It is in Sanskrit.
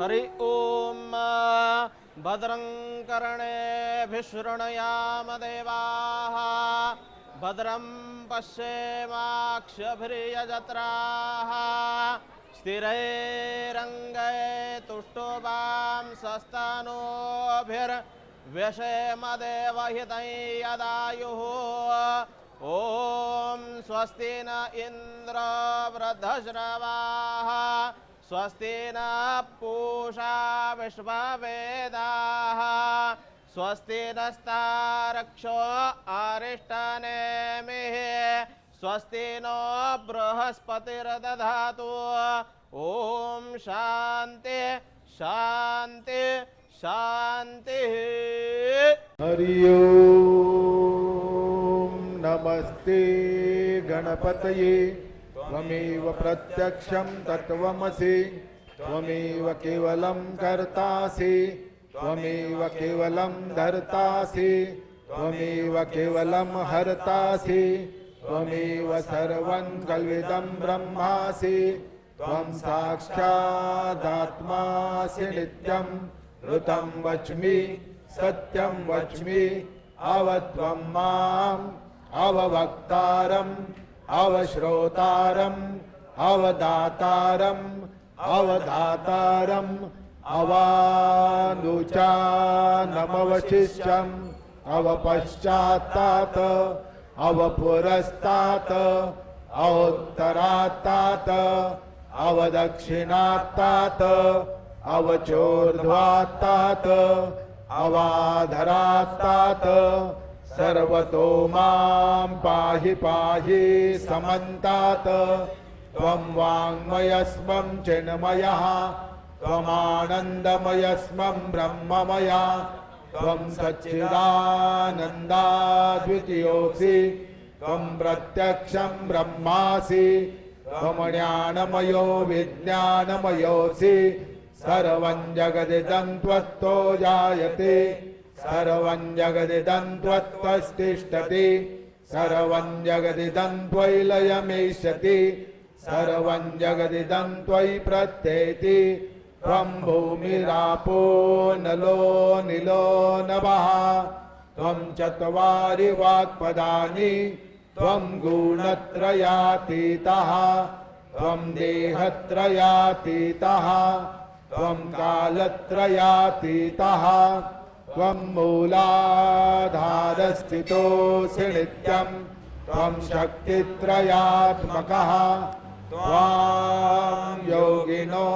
हरि ओम भद्रं कर्णेभिशृणयामदेवाः भद्रं पश्येमाक्षभिर्यजत्राः। स्थिरैरङ्गै तुष्टुवां सस्तनोभिर्व्यषेमदेवहितं यदायुः ॐ स्वस्ति न इंद्र वृद्धश्रवाः स्वस्ति न पूषा विश्ववेदाः। स्वस्ति नस्तारक्षो अरिष्टनेमिः स्वस्ति नो बृहस्पतिर्दधातु। ॐ शान्ति शान्ति शान्तिः। हरि ओम् नमस्ते गणपतये त्वमेव प्रत्यक्षं तत्त्वमसि, त्वमेव केवलं कर्तासि, त्वमेव केवलं धर्तासि, त्वमेव केवलं हर्तासि, त्वमेव सर्वं कल्विदं ब्रह्मासि, त्वं साक्षादात्मासि नित्यं, ऋतं वच्मि, सत्यं वच्मि, अवत्वं माम्, अववक्तारम् अवश्रोतारम् अवदातारम् अवधातारम् अवानुचानमवशिष्यम् अवपश्चात्तात् अवपुरस्तात् अवोत्तरात्तात् अवदक्षिणात्तात् अवचोर्ध्वात्तात् अवाधरात्तात् सर्वतो मां पाहि पाहि समन्तात्। त्वं वाङ्मयस्मं चिन्मयः। त्वमानन्दमयस्मं ब्रह्ममया। त्वं सच्चिदानन्दाद्वितीयोऽसि। त्वं प्रत्यक्षं ब्रह्मासि। त्वमज्ञानमयो विज्ञानमयोऽसि। सर्वं जगदिदं त्वत्तो जायते सर्वं जगदिदं त्वत्तस्तिष्ठति सर्वं जगदिदं त्वयि लयमेष्यति सर्वं जगदिदं त्वयि प्रत्येति त्वं भूमिरापो नलो निलो नभः त्वं चत्वारि वाक्पदानि त्वं गुणत्रयातीतः त्वं देहत्रयातीतः त्वं कालत्रयातीतः त्वं मूलाधारस्थितोऽसि नित्यं त्वं शक्तित्रयात्मकः त्वां योगिनो